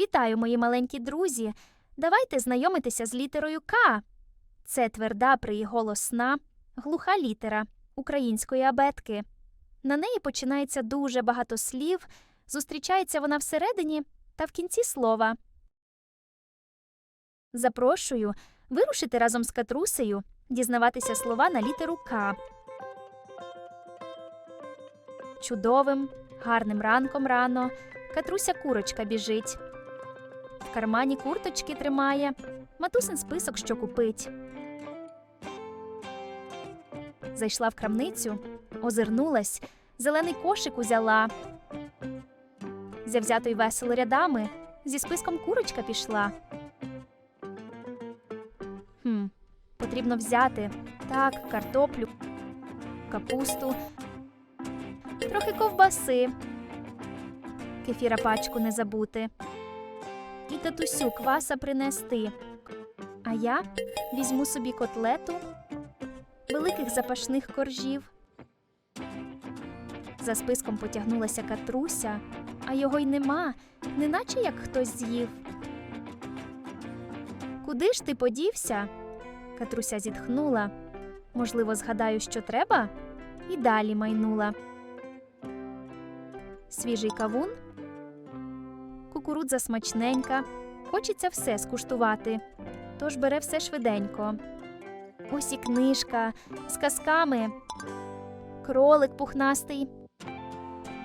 Вітаю, мої маленькі друзі. Давайте знайомитися з літерою К. Це тверда приголосна, глуха літера української абетки. На неї починається дуже багато слів, зустрічається вона всередині та в кінці слова. Запрошую вирушити разом з Катрусею, дізнаватися слова на літеру К. Чудовим, гарним ранком рано Катруся курочка біжить. Кармані курточки тримає, матусин список, що купить. Зайшла в крамницю, озирнулась, зелений кошик узяла. Завзято й весело рядами, зі списком курочка пішла. Хм, потрібно взяти так, картоплю, капусту, трохи ковбаси, кефіра пачку не забути. І татусю кваса принести. А я візьму собі котлету, великих запашних коржів. За списком потягнулася катруся, а його й нема, неначе як хтось з'їв. Куди ж ти подівся? Катруся зітхнула. Можливо, згадаю, що треба, і далі майнула. Свіжий кавун, кукурудза смачненька, хочеться все скуштувати, тож бере все швиденько. Ось і книжка з казками, кролик пухнастий,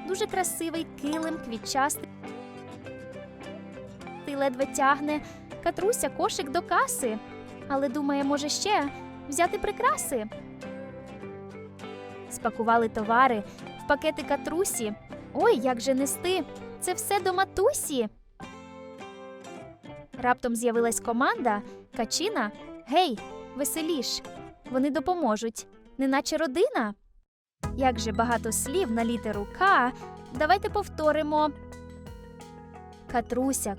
дуже красивий килим квітчастий. Ти ледве тягне Катруся кошик до каси, але думає, може ще взяти прикраси. Спакували товари в пакети катрусі. Ой, як же нести! Це все до матусі. Раптом з'явилась команда Качина. Гей, веселіш! Вони допоможуть, неначе родина. Як же багато слів на літеру К. Давайте повторимо. Катруся.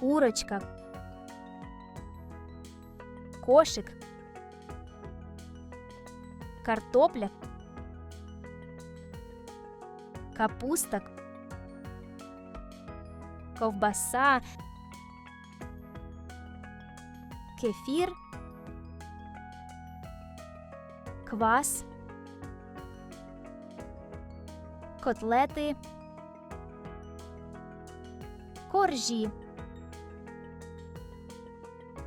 Курочка. Кошик. Картопля. Капуста. Ковбаса. Кефір. Квас. Котлети. Коржі.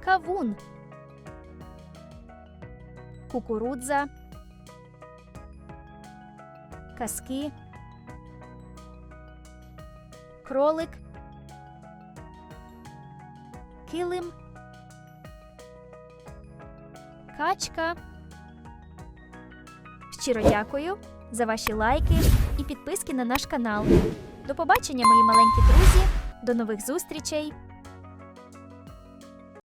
Кавун. Кукурудза. Казки. Кролик. Килим. Качка. Щиро дякую за ваші лайки і підписки на наш канал. До побачення, мої маленькі друзі. До нових зустрічей!